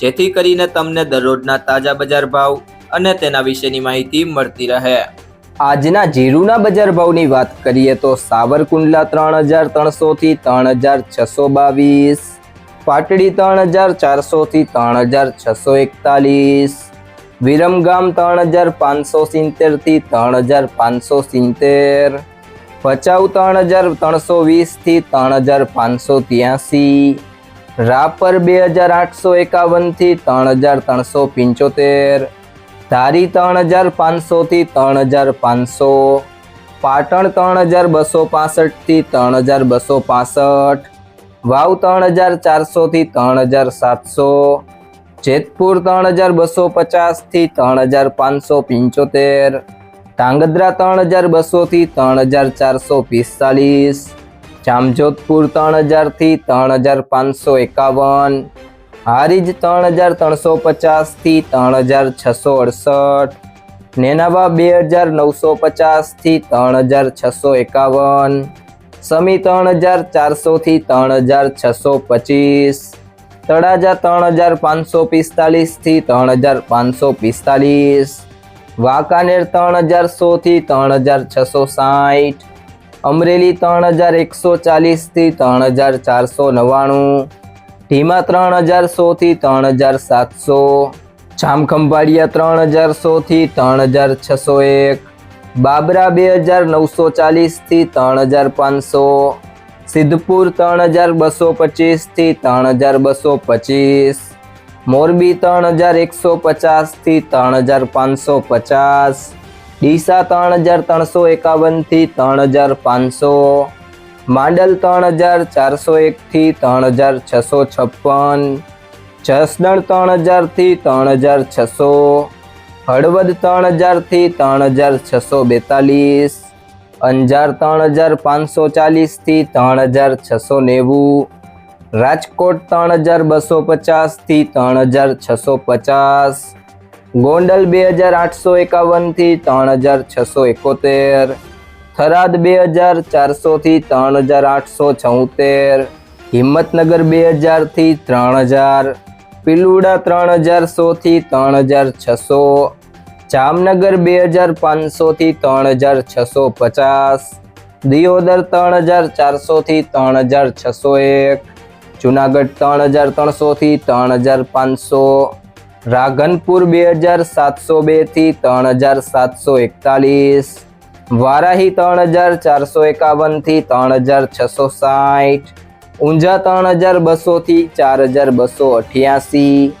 જેથી કરીને તમને દરરોજના તાજા બજાર ભાવ અને તેના વિશેની માહિતી મળતી રહે. આજના જીરુના બજાર ભાવની વાત કરીએ તો સાવરકુંડલા ત્રણ હજાર ત્રણસોથી ત્રણ હજાર છસો બાવીસ, પાટડી ત્રણ હજાર ચારસોથી ત્રણ હજાર છસો એકતાલીસ, વિરમગામ ત્રણ હજાર પાંચસો સિત્તેરથી ત્રણ હજાર પાંચસો સિત્તેર, ભચાઉ ત્રણ હજાર ત્રણસો વીસથી ત્રણ હજાર પાંચસો ત્યાસી રાપર બે હજાર આઠસો એકાવન થી ત્રણ હજાર ત્રણસો પંચોતેર ધારી ત્રણ હજાર પાંચસો થી ત્રણ હજાર પાંચસો પાટણ ત્રણ હજાર બસો પાસઠ થી ત્રણ હજાર બસો પાસઠ વાવ ત્રણ હજાર ચારસો થી ત્રણ હજાર સાતસો જેતપુર ત્રણ હજાર બસો પચાસ થી ત્રણ હજાર પાંચસો પંચોતેર ધાંગધ્રા ત્રણ હજાર બસો થી ત્રણ હજાર ચારસો પિસ્તાલીસ જામજોધપુર ત્રણ હજારથી ત્રણ હજાર પાંચસો એકાવન હારીજ ત્રણ હજાર ત્રણસો પચાસથી ત્રણ હજાર છસો અડસઠ નેનાવા બે હજાર નવસો પચાસથી ત્રણ હજાર છસો એકાવન સમી ત્રણ હજાર ચારસોથી ત્રણ હજાર છસો પચીસ તળાજા ત્રણ હજાર પાંચસો પિસ્તાલીસથી ત્રણ હજાર પાંચસો પિસ્તાલીસ વાંકાનેર ત્રણ હજાર સોથી ત્રણ હજાર છસો સાઠ અમરેલી ત્રણ હજાર એકસો ચાલીસથી ત્રણ હજાર ચારસો નવ્વાણું ઢીમા ત્રણ હજાર સોથી ત્રણ હજાર સાતસો જામખંભાળિયા ત્રણ હજાર સોથી ત્રણ હજાર છસો એક બાબરા બે હજાર નવસો ચાલીસથી ત્રણ હજાર પાંચસો સિદ્ધપુર ત્રણ હજાર બસો પચીસથી ત્રણ હજાર બસો પચીસ મોરબી ત્રણ હજાર એકસો પચાસથી ત્રણ હજાર પાંચસો પચાસ ડીસા ત્રણ હજાર ત્રણસો એકાવનથી ત્રણ હજાર પાંચસો માંડલ ત્રણ હજાર ચારસો એકથી ત્રણ હજાર છસો છપ્પન જસદણ ત્રણ હજારથી ત્રણ હજાર છસો હળવદ ત્રણ હજારથી ત્રણ હજાર છસો બેતાલીસ અંજાર ત્રણ હજાર પાંચસો ચાલીસથી ત્રણ હજાર છસો નેવું રાજકોટ ત્રણ હજાર બસો પચાસથી ત્રણ હજાર છસો પચાસ ગોંડલ બે હજાર આઠસો એકાવનથી ત્રણ હજાર છસો એકોતેર થરાદ બે હજાર ચારસોથી ત્રણ હજાર આઠસો છોતેર હિંમતનગર બે હજારથી ત્રણ હજાર પિલુડા ત્રણ હજાર સોથી ત્રણ હજાર છસો જામનગર બે હજાર પાંચસોથી ત્રણ હજાર છસો પચાસ દિયોદર ત્રણ હજાર ચારસોથી ત્રણ હજાર છસો એક જુનાગઢ ત્રણ હજાર ત્રણસોથી ત્રણ હજાર પાંચસો રાધનપુર બે હજાર સાતસો બેથી ત્રણ હજાર સાતસો એકતાલીસ. વારાહી ત્રણ હજાર ચારસો એકાવનથી ત્રણ હજાર છસો સાઠ. ઊંઝા ત્રણ હજાર બસોથી ચાર હજાર બસો અઠ્યાસી.